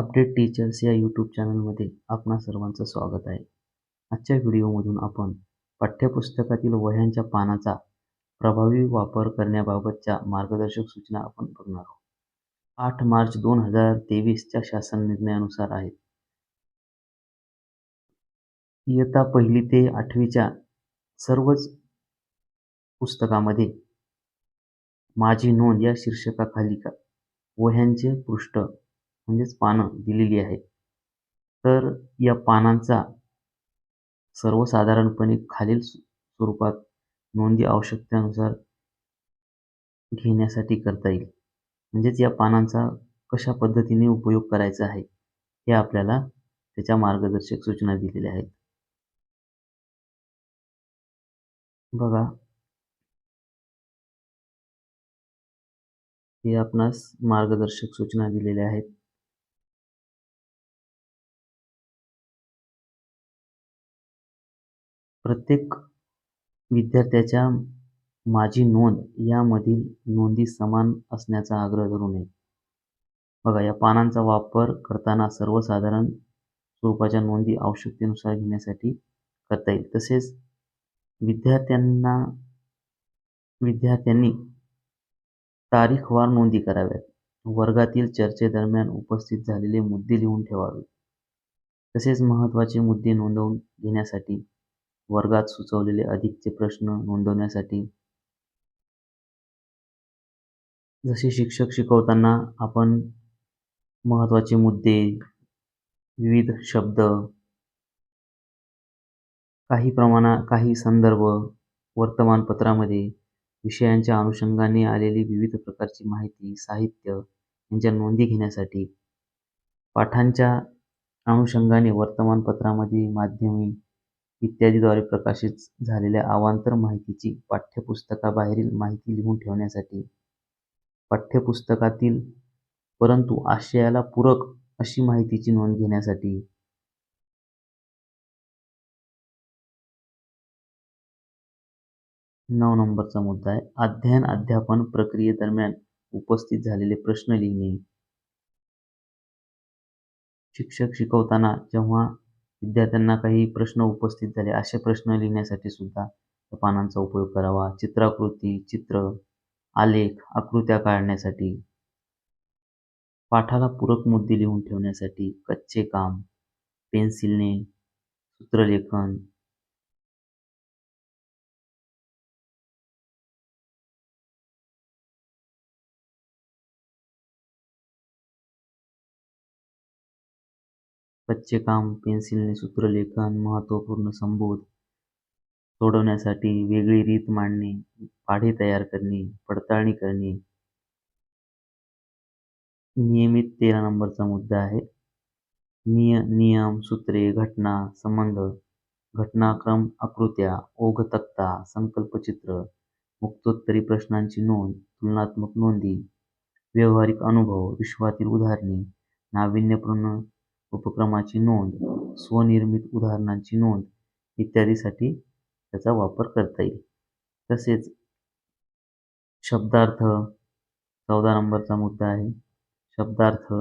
Update teachers या YouTube चॅनलमध्ये आपणा सर्वांचं स्वागत आहे. आजच्या व्हिडिओमधून आपण पाठ्यपुस्तकातील वह्यांच्या पानाचा प्रभावी वापर करण्याबाबतच्या मार्गदर्शक सूचना आपण बघणार आहोत. आठ मार्च दोन हजार तेवीसच्या शासन निर्णयानुसार आहेत. इयत्ता पहिली ते आठवीच्या सर्वच पुस्तकामध्ये माझी नोंद या शीर्षकाखाली का वह्यांचे पृष्ठ म्हणजेच पानं दिलेली आहेत तर या पानांचा सर्वसाधारणपणे खालील स्वरूपात नोंदी आवश्यकतेनुसार घेण्यासाठी करता येईल. म्हणजेच या पानांचा कशा पद्धतीने उपयोग करायचा आहे हे आपल्याला त्याच्या मार्गदर्शक सूचना दिलेल्या आहेत. बघा. हे आपणास मार्गदर्शक सूचना दिलेल्या आहेत. प्रत्येक विद्यार्थ्याच्या माझी नोंद यामधील नोंदी समान असण्याचा आग्रह धरू नये. बघा या पानांचा वापर करताना सर्वसाधारण स्वरूपाच्या नोंदी आवश्यकतेनुसार घेण्यासाठी करता येईल. तसेच विद्यार्थ्यांना विद्यार्थ्यांनी तारीखवार नोंदी कराव्यात. वर्गातील चर्चेदरम्यान उपस्थित झालेले मुद्दे लिहून ठेवावे. तसेच महत्त्वाचे मुद्दे नोंदवून घेण्यासाठी वर्गात सुचवलेले अधिकचे प्रश्न नोंदवण्यासाठी. जसे शिक्षक शिकवताना आपण महत्त्वाचे मुद्दे विविध शब्द काही प्रमाणा काही संदर्भ वर्तमानपत्रामध्ये विषयांच्या अनुषंगाने आलेली विविध प्रकारची माहिती साहित्य यांच्या नोंदी घेण्यासाठी. पाठांच्या अनुषंगाने वर्तमानपत्रामध्ये माध्यमे इत्यादीद्वारे प्रकाशित झालेल्या अवांतर माहितीची पाठ्यपुस्तकाबाहेरील माहिती लिहून ठेवण्यासाठी पाठ्यपुस्तकातील परंतु आशयाला पूरक अशी माहितीची नोंद घेण्यासाठी नऊ नंबरचा मुद्दा आहे. अध्ययन अध्यापन प्रक्रियेदरम्यान उपस्थित झालेले प्रश्न लिहिणे. शिक्षक शिकवताना जेव्हा विद्यार्थ्यांना काही प्रश्न उपस्थित झाले असे प्रश्न लिहिण्यासाठी सुद्धा त्या पानांचा उपयोग करावा. चित्राकृती चित्र आलेख आकृत्या काढण्यासाठी पाठाला पूरक मुद्दे लिहून ठेवण्यासाठी कच्चे काम पेन्सिलने सूत्रलेखन कच्चे काम पेन्सिलने सूत्रलेखन महत्त्वपूर्ण संबोध सोडवण्यासाठी वेगळी रीत मांडणे पाढे तयार करणे पडताळणी करणे. नियमित तेरा नंबरचा मुद्दा आहे. निय नियम सूत्रे घटना संबंध घटनाक्रम आकृत्या ओघ तक्ता संकल्पचित्र मुक्तोत्तरी प्रश्नांची नोंद तुलनात्मक नोंदी व्यावहारिक अनुभव विश्वातील उदाहरणे नाविन्यपूर्ण उपक्रमाची नोंद स्वनिर्मित उदाहरणांची नोंद इत्यादीसाठी त्याचा वापर करता येईल. तसेच शब्दार्थ चौदा नंबरचा मुद्दा आहे. शब्दार्थ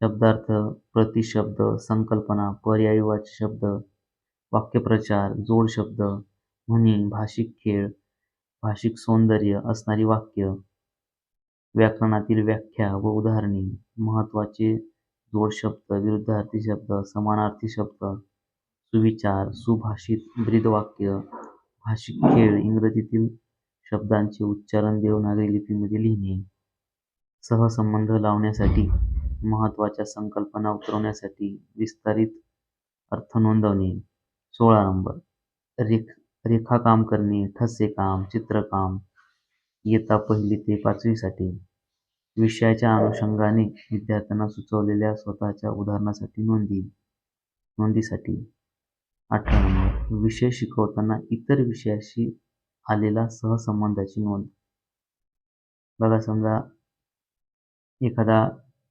शब्दार्थ प्रतिशब्द संकल्पना पर्यायवाची शब्द वाक्यप्रचार जोड शब्द म्हणी भाषिक खेळ भाषिक सौंदर्य असणारी वाक्य व्याकरणातील व्याख्या व उदाहरणे महत्त्वाचे जोडशब्द विरुद्धार्थी शब्द समानार्थी शब्द सुविचार सुभाषित ब्रीदवाक्य भाषिक खेळ इंग्रजीतील शब्दांचे उच्चारण देवनागरी लिपीमध्ये लिहिणे. सहसंबंध लावण्यासाठी महत्त्वाच्या संकल्पना उतरवण्यासाठी विस्तारित अर्थ नोंदवणे. सोळा नंबर. रेख रेखाकाम करणे ठसे काम चित्रकाम इयत्ता पहिली ते पाचवीसाठी. विषयाच्या अनुषंगाने विद्यार्थ्यांना सुचवलेल्या स्वतःच्या उदाहरणासाठी नोंदी. नोंदीसाठी. अठरा नंबर. विषय शिकवताना इतर विषयाशी आलेला सहसंबंधाची नोंद. बघा समजा एखादा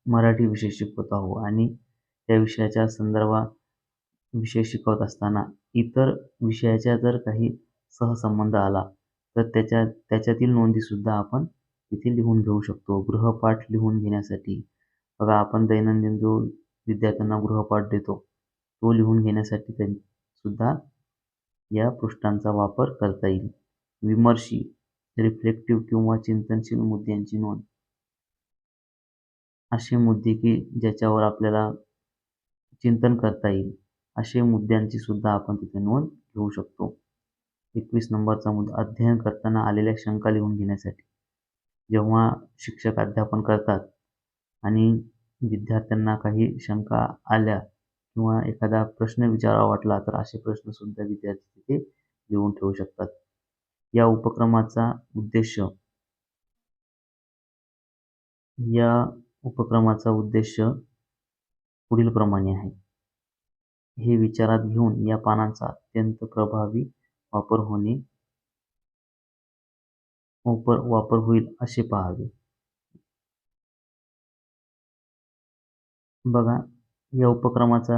मराठी विषय शिकवत आहो आणि त्या विषयाच्या संदर्भात विषय शिकवत असताना इतर विषयाच्या जर काही सहसंबंध आला तर त्याच्या त्याच्यातील नोंदीसुद्धा आपण इथे लिहून घेऊ शकतो. गृहपाठ लिहून घेण्यासाठी. बघा आपण दैनंदिन जो विद्यार्थ्यांना गृहपाठ देतो तो लिहून घेण्यासाठी त्यां सुद्धा या पृष्ठांचा वापर करता येईल. विमर्शी रिफ्लेक्टिव्ह किंवा चिंतनशील मुद्द्यांची नोंद. असे मुद्दे की ज्याच्यावर आपल्याला चिंतन करता येईल असे मुद्द्यांची सुद्धा आपण तिथे नोंद घेऊ शकतो. एकवीस नंबरचा मुद्दा अध्ययन करताना आलेल्या शंका लिहून घेण्यासाठी. जेव्हा शिक्षक अध्यापन करतात आणि विद्यार्थ्यांना काही शंका आल्या किंवा एखादा प्रश्न विचारावा वाटला तर असे प्रश्नसुद्धा विद्यार्थी तिथे लिहून ठेवू शकतात. या उपक्रमाचा उद्देश या उपक्रमाचा उद्देश पुढीलप्रमाणे आहे. हे विचारात घेऊन या पानांचा अत्यंत प्रभावी वापर होणे वापर वापर होईल असे पाहावे. बघा या उपक्रमाचा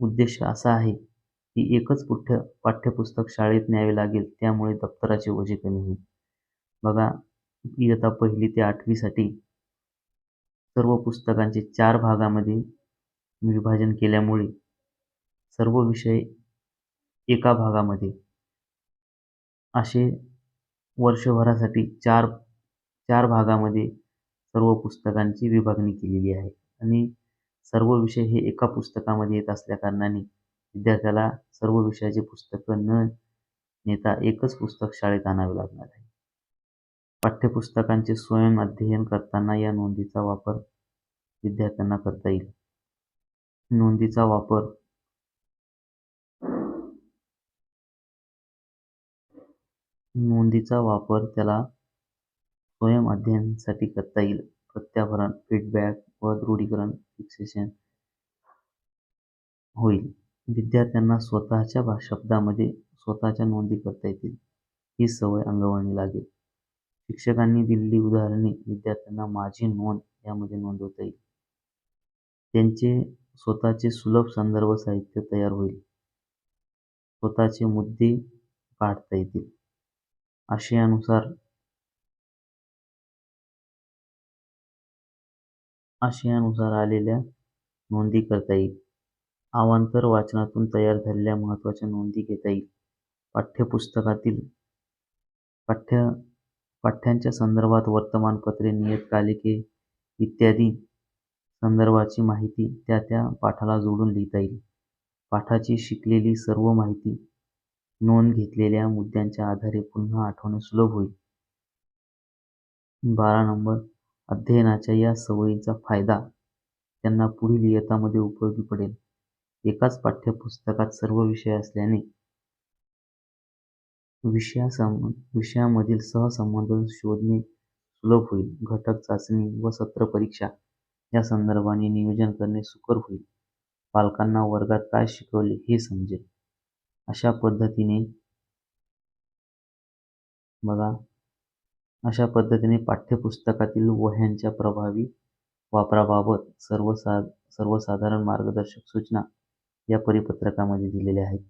उद्देश असा आहे की एकच पुठ्य पाठ्यपुस्तक शाळेत न्यावे लागेल त्यामुळे दप्तराचे ओझे कमी होईल. बघा इयत्ता पहिली ते आठवीसाठी सर्व पुस्तकांचे चार भागामध्ये विभाजन केल्यामुळे सर्व विषय एका भागामध्ये. असे वर्षभरासाठी चार चार भागामध्ये सर्व पुस्तकांची विभागणी केलेली आहे. आणि सर्व विषय हे एका पुस्तकामध्ये येत असल्याकारणाने विद्यार्थ्याला सर्व विषयाचे पुस्तकं न नेता एकच पुस्तक शाळेत आणावे लागणार आहे. पाठ्यपुस्तकांचे स्वयं अध्ययन करताना या नोंदीचा वापर विद्यार्थ्यांना करता येईल. नोंदीचा वापर नोंदीचा वापर त्याला स्वयं अध्ययनासाठी करता येईल. प्रत्याभरण फीडबॅक व दृढीकरण फिक्सेशन होईल. विद्यार्थ्यांना स्वतःच्या भा शब्दामध्ये स्वतःच्या नोंदी करता येतील ही सवय अंगवळणी लागेल. शिक्षकांनी दिलेली उदाहरणे विद्यार्थ्यांना माझी नोंद यामध्ये नोंदवता येईल. त्यांचे स्वतःचे सुलभ संदर्भ साहित्य तयार होईल. स्वतःचे मुद्दे काढता येतील. आशयानुसार आशयानुसार आलेल्या नोंदी करता येईल. अवांतर वाचनातून तयार झालेल्या महत्त्वाच्या नोंदी घेता येईल. पाठ्यपुस्तकातील पाठ्य पाठ्यांच्या संदर्भात वर्तमानपत्रे नियतकालिके इत्यादी संदर्भाची माहिती त्या त्या पाठाला जोडून लिहिता येईल. पाठाची शिकलेली सर्व माहिती नोंद घेतलेल्या मुद्द्यांच्या आधारे पुन्हा आठवणे सुलभ होईल. बारा नंबर. अध्ययनाच्या या सवयीचा फायदा त्यांना पुढील इयत्तामध्ये उपयोगी पडेल. एकाच पाठ्यपुस्तकात सर्व विषय असल्याने विषयासम विषयामधील सहसंबंध शोधणे सुलभ होईल. घटक चाचणी व सत्र परीक्षा या संदर्भाने नियोजन करणे सुकर होईल. पालकांना वर्गात काय शिकवले हे समजेल. अशा पद्धतीने बघा अशा पद्धतीने पाठ्यपुस्तकातील वह्यांच्या प्रभावी वापराबाबत सर्वसा सर्वसाधारण मार्गदर्शक सूचना या परिपत्रकामध्ये दिलेल्या आहेत.